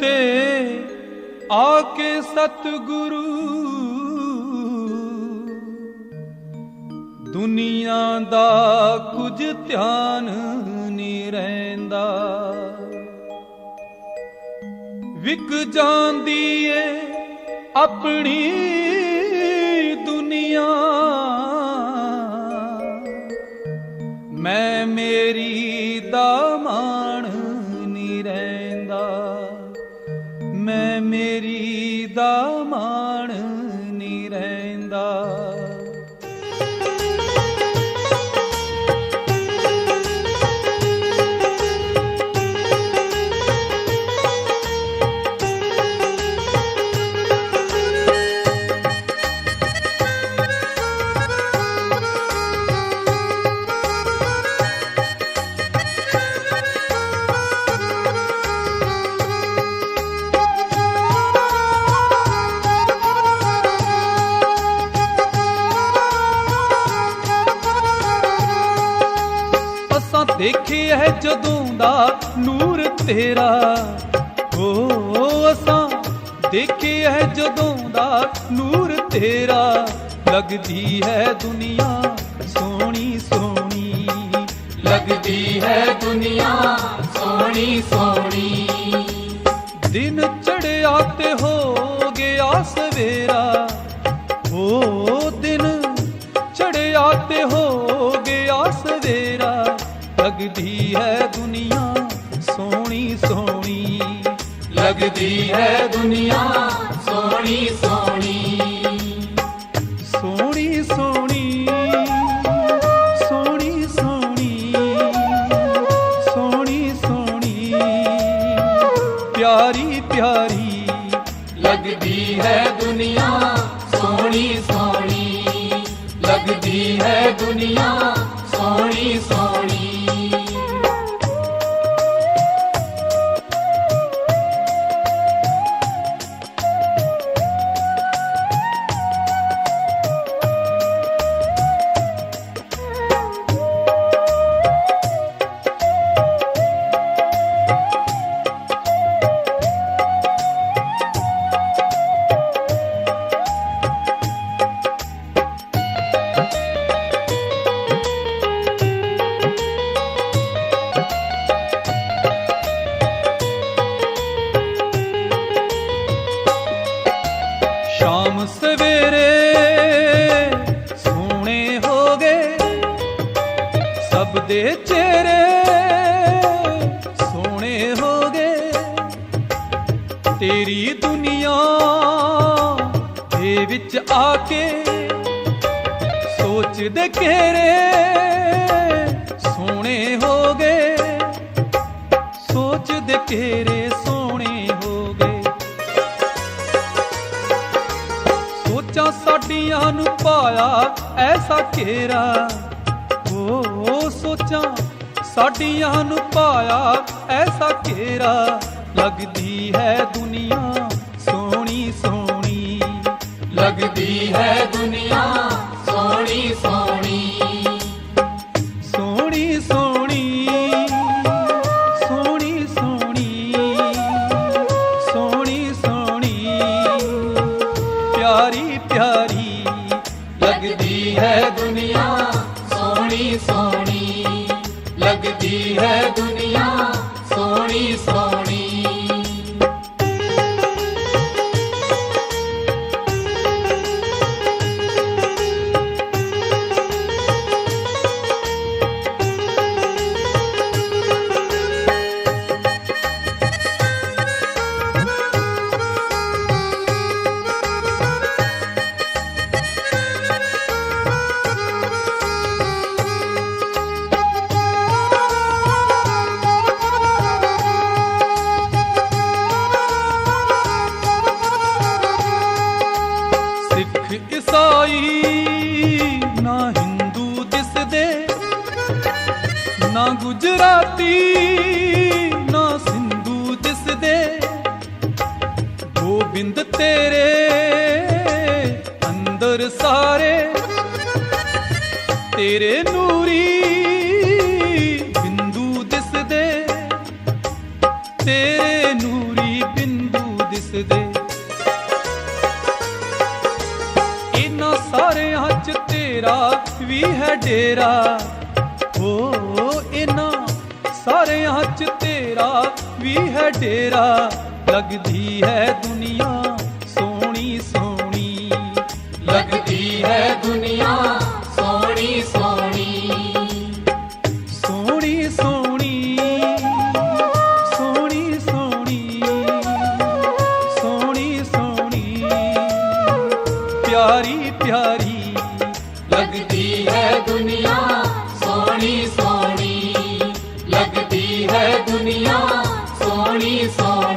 ਤੇ ਆ ਕੇ ਸਤਿਗੁਰੂ। ਦੁਨੀਆ ਦਾ ਕੁਝ ਧਿਆਨ ਨਹੀਂ ਰਹਿੰਦਾ। ਵਿਕ ਜਾਂਦੀ ਏ ਆਪਣੀ मेरी दामा ਦੇਖਿਆ ਹੈ ਜਦੋਂ ਦਾ ਨੂਰ ਤੇਰਾ। ਓ ਅਸਾਂ ਦੇਖਿਆ ਹੈ ਜਦੋਂ ਦਾ ਨੂਰ ਤੇਰਾ। ਲੱਗਦੀ ਹੈ ਦੁਨੀਆ ਸੋਹਣੀ ਸੋਹਣੀ। ਲੱਗਦੀ ਹੈ ਦੁਨੀਆ ਸੋਹਣੀ ਸੋਹਣੀ। ਦਿਨ ਚੜਿਆ ਤੇ ਹੋ ਗਿਆ ਸਵੇਰਾ। ਓ, ਦਿਨ ਚੜਿਆ ਤੇ ਹੋ ਲੱਗਦੀ ਹੈ ਦੁਨੀਆ ਸੋਹਣੀ ਸੋਹਣੀ। ਸੋਹਣੀ ਸੋਹਣੀ ਸੋਹਣੀ ਸੋਹਣੀ ਸੋਹਣੀ ਸੋਹਣੀ। ਪਿਆਰੀ ਪਿਆਰੀ ਲੱਗਦੀ ਹੈ ਦੁਨੀਆ ਸੋਹਣੀ ਸੋਹਣੀ। ਲੱਗਦੀ ਹੈ ਦੁਨੀਆ ਸੋਹਣੀ ਸੋਹਣੀ। ਸਭ ਚਿਹਰੇ ਸੋਹਣੇ ਹੋ ਗਏ। ਤੇਰੀ ਦੁਨੀਆ ਦੇ ਵਿੱਚ ਆ ਕੇ ਸੋਚਦੇ ਕਿਹੜੇ ਸੋਹਣੇ ਹੋ ਗਏ। ਸੋਚਦੇ ਘੇਰੇ ਸੋਹਣੇ ਹੋ ਗਏ। ਸੋਚਾਂ ਸਾਡੀਆਂ ਨੂੰ ਪਾਇਆ ਐਸਾ ਘੇਰਾ। ਓ ਸੋਚਾਂ ਸਾਡੀਆਂ ਨੂੰ ਪਾਇਆ ਐਸਾ ਘੇਰਾ। ਲੱਗਦੀ ਹੈ ਦੁਨੀਆ ਸੋਹਣੀ ਸੋਹਣੀ। ਲੱਗਦੀ ਹੈ ਦੁਨੀਆ ਸੋਹਣੀ ਸੋਹਣੀ। ਸੋਹਣੀ ਸੋਹਣੀ ਸੋਹਣੀ ਲੱਗਦੀ ਹੈ ਨਾ ਗੁਜਰਾਤੀ, ਨਾ ਸਿੰਧੂ ਜਿਸ ਦੇ। ਗੋਬਿੰਦ ਤੇਰੇ ਅੰਦਰ ਸਾਰੇ। ਤੇਰੇ ਨੂਰੀ ਬਿੰਦੂ ਦਿਸ ਦੇ। ਤੇਰੇ ਨੂਰੀ ਬਿੰਦੂ ਦਿਸ ਦੇ। ਇਹਨਾਂ ਸਾਰਿਆਂ ਚ ਤੇਰਾ ਵੀ ਹੈ ਡੇਰਾ। ਓ ਇਨਾ ਸਾਰਿਆਂ ਚ ਤੇਰਾ ਵੀ ਹੈ ਡੇਰਾ। ਲਗਦੀ ਹੈ ਦੁਨੀਆ ਸੋਹਣੀ ਸੋਹਣੀ। ਲਗਦੀ ਹੈ ਦੁਨੀਆ ਸੋਹਣੀ ਸੋਹਣੀ। ਸੋਹਣੀ ਸੋਹਣੀ ਸੋਹਣੀ ਸੋਹਣੀ ਸੋਹਣੀ ਸੋਹਣੀ। ਪਿਆਰੀ ਪਿਆਰੀ, ਲਗਦੀ ਹੈ ਦੁਨੀਆ सोनी सोनी लगती है दुनिया सोनी सोनी